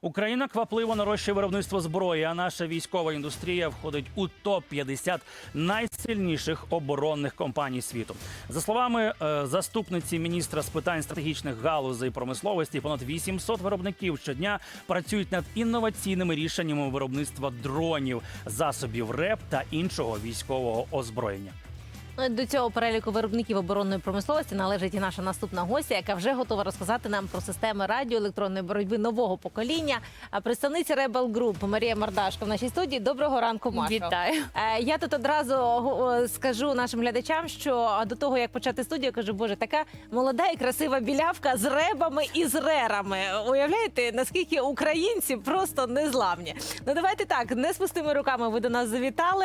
Україна квапливо нарощує виробництво зброї, а наша військова індустрія входить у топ 50 найсильніших оборонних компаній світу. За словами е, заступниці міністра з питань стратегічних галузей промисловості, понад 800 виробників щодня працюють над інноваційними рішеннями виробництва дронів, засобів РЕП та іншого військового озброєння. Ну, До цього переліку виробників оборонної промисловості належить і наша наступна гостя, яка вже готова розказати нам про системи радіоелектронної боротьби нового покоління. А представниця Rebel Group Марія Мардашко в нашій студії. Доброго ранку, Машо. Вітаю. Е, Я тут одразу скажу нашим глядачам, що до того як почати студію, кажу, боже, така молода і красива білявка з ребами і з рерами. Уявляєте, наскільки українці просто незламні. Ну давайте так, не з пустими руками ви до нас завітали.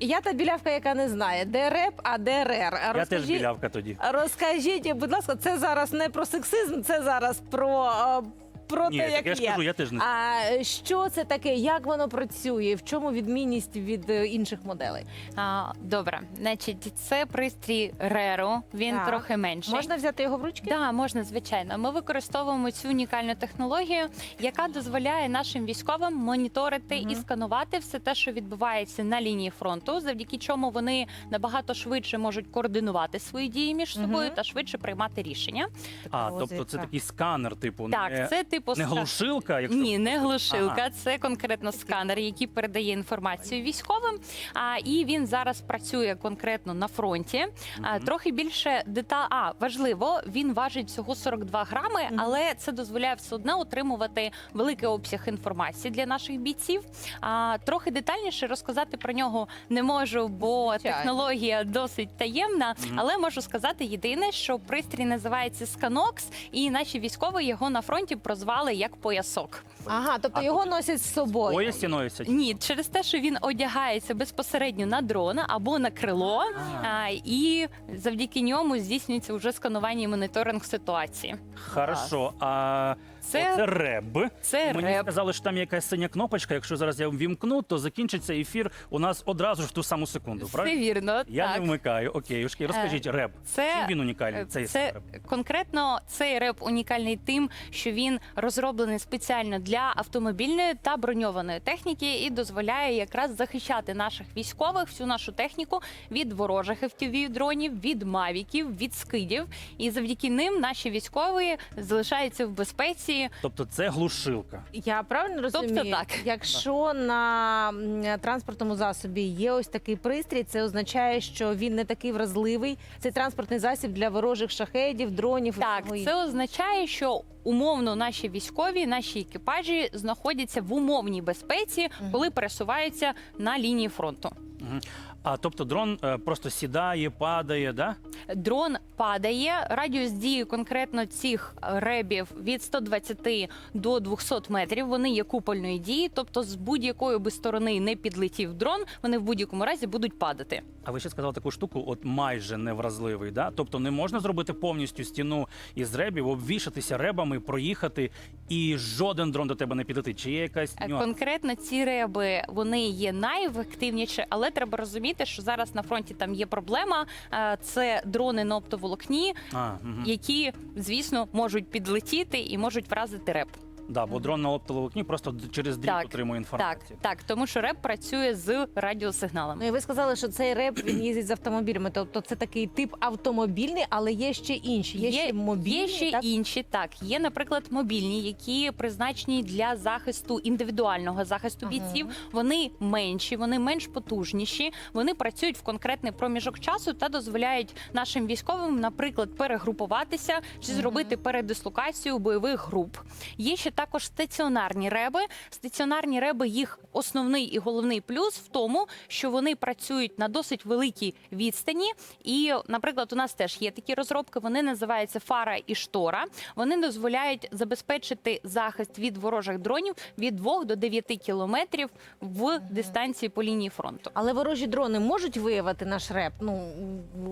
Я та білявка, яка не знає, де реп, а де рер. Я теж білявка тоді. Розкажіть, будь ласка, це зараз не про сексизм, це зараз про. е, Про Ні, те, так як я ж є. кажу, я теж не А що це таке? Як воно працює? В чому відмінність від е, інших моделей? А, добре, значить, це пристрій Реру. Він Так. трохи менший. Можна взяти його в ручки? Да, можна, звичайно. Ми використовуємо цю унікальну технологію, яка дозволяє нашим військовим моніторити і сканувати все те, що відбувається на лінії фронту, завдяки чому вони набагато швидше можуть координувати свої дії між собою та швидше приймати рішення. А, тобто це такий сканер, типу, не, Так, це типу не глушилка, якщо Ні, не глушилка. Ага. Це конкретно сканер, який передає інформацію військовим. А і він зараз працює конкретно на фронті. А, трохи більше деталь. А важливо, він важить всього 42 грами, але це дозволяє все одно отримувати великий обсяг інформації для наших бійців. А трохи детальніше розказати про нього не можу, бо Звичайно. технологія досить таємна. Але можу сказати єдине, що пристрій називається Сканокс, і наші військові його на фронті прозвали як поясок. Ага, тобто А його носять з собою. поясі носять. Ні, через те, що він одягається безпосередньо на дрона або на крило, А. а, і завдяки ньому здійснюється вже сканування і моніторинг ситуації. Хорошо. А Це- це реб. Це Мені реп. сказали, що там є якась синя кнопочка. Якщо зараз я ввімкну, то закінчиться ефір у нас одразу ж в ту саму секунду. Все Правильно? вірно. Я так. не вмикаю. Окей, Ушки, розкажіть, реп. це- Чим він унікальний? Е, Цей Це реп. конкретно цей реп унікальний тим, що він розроблений спеціально для автомобільної та броньованої техніки і дозволяє якраз захищати наших військових, всю нашу техніку від ворожих FPV дронів, від мавіків, від скидів. І завдяки ним наші військові залишаються в безпеці. Тобто це глушилка. Я правильно Тобто так. Якщо на м, транспортному засобі є ось такий пристрій, це означає, що він не такий вразливий. Це транспортний засіб для ворожих шахедів, дронів. і Так, всього це означає, що умовно наші військові, наші екіпажі знаходяться в умовній безпеці, коли пересуваються на лінії фронту. Мгм. А тобто дрон е, просто сідає, падає, да? Дрон падає. Радіус дії конкретно цих ребів від 120 до 200 метрів. Вони є купольної дії, тобто з будь-якої би сторони не підлетів дрон, вони в будь-якому разі будуть падати. А ви ще сказали таку штуку, от майже невразливий, да? Тобто не можна зробити повністю стіну із ребів, обвішатися ребами, проїхати, і жоден дрон до тебе не підлетить. Чи є якась Е, нюанс? Конкретно ці реби вони є найефективніші, але треба розуміти, що зараз на фронті там є проблема. Е, Це дрони на оптоволокні, А, угу. які, звісно, можуть підлетіти і можуть вразити реп. Да, бо дрон на оптоволокні просто через дріт Так, отримує Так, інформацію. так, тому що реп працює з радіосигналами. Ну і ви сказали, що цей реп він їздить з автомобілями. Тобто це такий тип автомобільний, але є ще інші. Є, ще мобільні. є ще так? інші. Так, є, наприклад, мобільні, які призначені для захисту індивідуального захисту Ага. бійців. Вони менші, вони менш потужніші. Вони працюють в конкретний проміжок часу та дозволяють нашим військовим, наприклад, перегрупуватися чи Мгм. зробити передислокацію бойових груп. Є ще також стаціонарні реби. Стаціонарні реби їх основний і головний плюс в тому, що вони працюють на досить великій відстані. І, наприклад, у нас теж є такі розробки. Вони називаються фара і штора. Вони дозволяють забезпечити захист від ворожих дронів від 2 до 9 кілометрів в дистанції по лінії фронту. Але ворожі дрони можуть виявити наш реп. Ну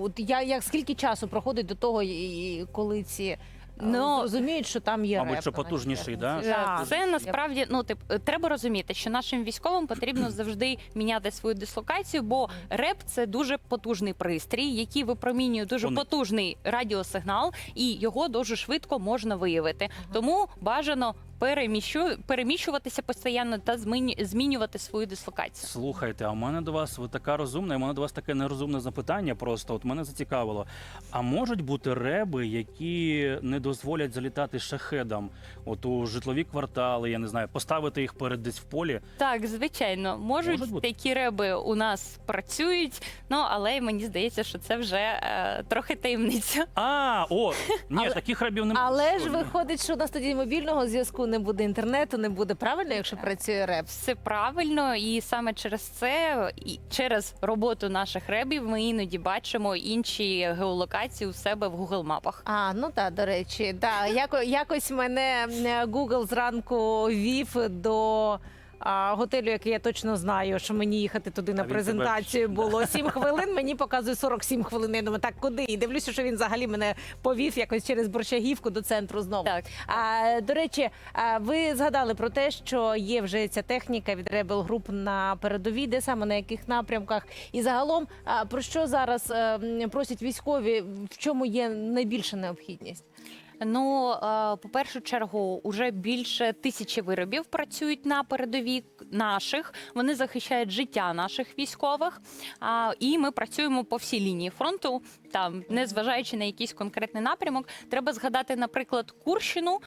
от я як скільки часу проходить до того, коли ці Ну, ну, розуміють, що там є Мабуть, реп що на потужніший, да? Так. Це насправді ну тип треба розуміти, що нашим військовим потрібно завжди міняти свою дислокацію, бо реп це дуже потужний пристрій, який випромінює дуже Вони- потужний радіосигнал, і його дуже швидко можна виявити. Тому бажано переміщу, переміщуватися постійно та зміню- змінювати свою дислокацію. Слухайте, а в мене до вас ви така розумна, і в мене до вас таке нерозумне запитання. Просто от мене зацікавило. А можуть бути реби, які не дозволять залітати шахедам, от у житлові квартали, я не знаю, поставити їх перед десь в полі. Так, звичайно, можуть, Можуть бути? такі реби у нас працюють, ну але мені здається, що це вже е, трохи таємниця. А, о, ні, Але- таких ребів немає. Але ж виходить, що у нас тоді мобільного зв'язку не буде інтернету, не буде правильно, якщо працює реп. Все правильно, і саме через це, і через роботу наших ребів, ми іноді бачимо інші геолокації у себе в Google мапах. А, ну так, до речі, да. Яко, якось мене е, Google зранку вів до. А, готелю, який я точно знаю, що мені їхати туди на А презентацію тебе- було 7 хвилин. Мені показує 47 хвилин. Я думаю, так куди? І дивлюся, що він взагалі мене повів якось через борщагівку до центру знову. Так. А, до речі, ви згадали про те, що є вже ця техніка від Rebel Group на передовій, де саме на яких напрямках, і загалом про що зараз е, просять військові, в чому є найбільша необхідність? Ну, е, по першу чергу, уже більше тисячі виробів працюють на передовій наших. Вони захищають життя наших військових. І ми працюємо по всій лінії фронту. Там, незважаючи на якийсь конкретний напрямок, треба згадати, наприклад, Курщину.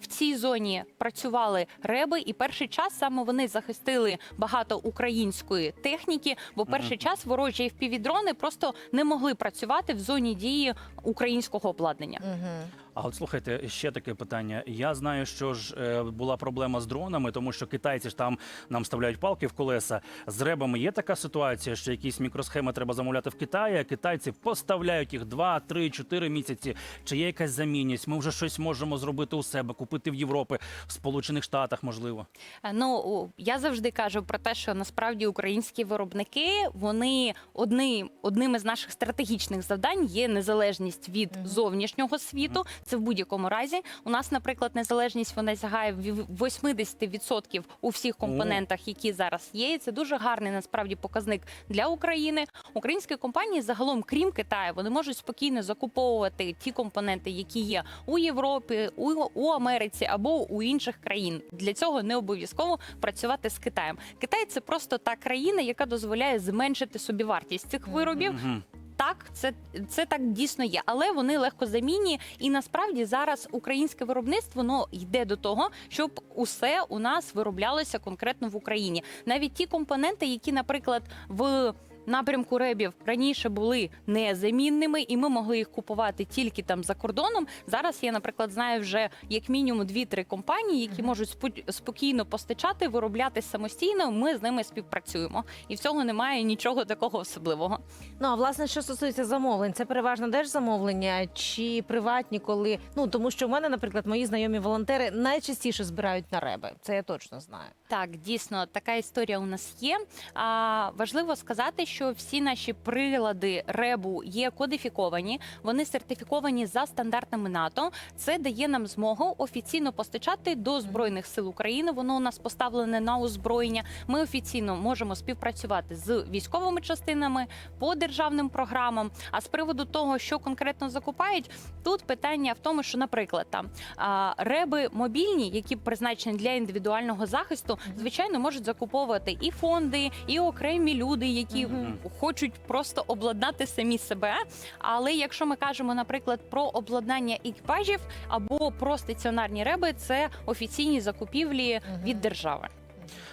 В цій зоні працювали реби, і перший час саме вони захистили багато української техніки, бо перший час ворожі впівдрони просто не могли працювати в зоні дії українського обладнання. А от слухайте, ще таке питання. Я знаю, що ж е, була проблема з дронами, тому що китайці ж там нам вставляють палки в колеса. З ребами є така ситуація, що якісь мікросхеми треба замовляти в Китаї, а китайці поставляють їх 2, 3, 4 місяці. Чи є якась замінність? Ми вже щось можемо зробити у себе, купити в Європі, в Сполучених Штатах, можливо. Е, Ну я завжди кажу про те, що насправді українські виробники вони одні, одним із наших стратегічних завдань є незалежність від зовнішнього світу. Це в будь-якому разі. У нас, наприклад, незалежність вона сягає в 80% у всіх компонентах, які зараз є. І це дуже гарний насправді показник для України. Українські компанії загалом, крім Китаю, вони можуть спокійно закуповувати ті компоненти, які є у Європі, у, у Америці або у інших країн. Для цього не обов'язково працювати з Китаєм. Китай це просто та країна, яка дозволяє зменшити собівартість цих виробів. Так, це, це так дійсно є, але вони легко замінні. І насправді зараз українське виробництво воно йде до того, щоб усе у нас вироблялося конкретно в Україні. Навіть ті компоненти, які, наприклад, в Напрямку ребів раніше були незамінними, і ми могли їх купувати тільки там за кордоном. Зараз я, наприклад, знаю вже як мінімум дві-три компанії, які можуть спокійно постачати, виробляти самостійно. Ми з ними співпрацюємо, і в цього немає нічого такого особливого. Ну а власне, що стосується замовлень, це переважно держзамовлення чи приватні, коли ну тому, що в мене, наприклад, мої знайомі волонтери найчастіше збирають на реби. Це я точно знаю. Так, дійсно, така історія у нас є. А, важливо сказати, що всі наші прилади ребу є кодифіковані, вони сертифіковані за стандартами НАТО. Це дає нам змогу офіційно постачати до збройних сил України. Воно у нас поставлене на озброєння. Ми офіційно можемо співпрацювати з військовими частинами по державним програмам. А з приводу того, що конкретно закупають, тут питання в тому, що, наприклад, там реби мобільні, які призначені для індивідуального захисту, звичайно, можуть закуповувати і фонди, і окремі люди, які. Хочуть просто обладнати самі себе. Але якщо ми кажемо, наприклад, про обладнання екіпажів або про стаціонарні реби, це офіційні закупівлі від держави.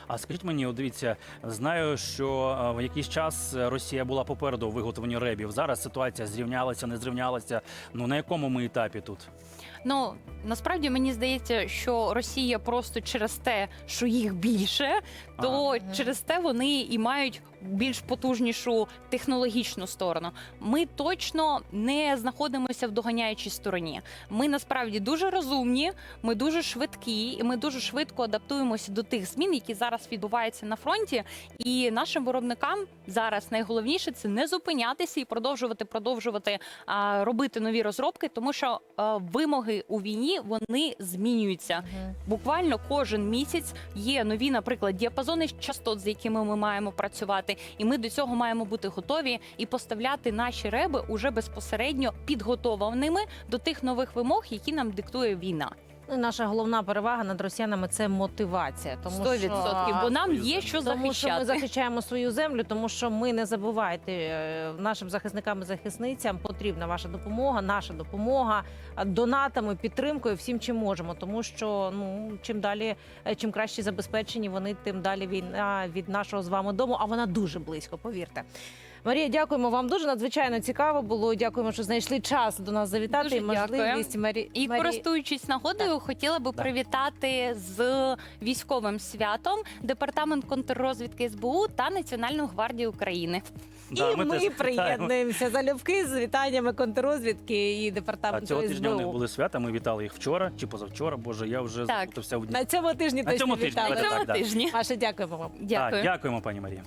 А скажіть мені, от дивіться, знаю, що е, в якийсь час Росія була попереду у виготовленні ребів. Зараз ситуація зрівнялася, не зрівнялася. Ну на якому ми етапі тут? Ну насправді мені здається, що Росія просто через те, що їх більше, то Ага. через те вони і мають більш потужнішу технологічну сторону. Ми точно не знаходимося в доганяючій стороні. Ми насправді дуже розумні, ми дуже швидкі, і ми дуже швидко адаптуємося до тих змін, які зараз відбуваються на фронті. І нашим виробникам зараз найголовніше це не зупинятися і продовжувати продовжувати а, робити нові розробки, тому що а, вимоги у війні вони змінюються. Буквально кожен місяць є нові, наприклад, діапазони частот, з якими ми маємо працювати, і ми до цього маємо бути готові і поставляти наші реби уже безпосередньо підготованими до тих нових вимог, які нам диктує війна. Ну, наша головна перевага над росіянами це мотивація. Тому 100%, що, бо нам є що тому що ми захищаємо свою землю, тому що ми не забувайте е, нашим захисникам і захисницям потрібна ваша допомога, наша допомога е, донатами, підтримкою, всім чим можемо. Тому що ну чим далі, е, чим краще забезпечені вони, тим далі війна від нашого з вами дому. А вона дуже близько, повірте. Марія, дякуємо вам дуже надзвичайно цікаво було. Дякуємо, що знайшли час до нас завітати. Дуже і можливість Марі... І Марі... користуючись нагодою, хотіла би Да. привітати з військовим святом департамент контррозвідки СБУ та Національну гвардію України. Да, і ми, вітаємо. приєднуємося залюбки з вітаннями контррозвідки і А департаменту цього тижня у них були свята. Ми вітали їх вчора чи позавчора. Боже, я вже Так. заплутався в дні. На цьому тижні На точно цьому тижні, вітали. тижні. Маша, дякуємо вам. Дякую. Так, дякуємо, пані Марія.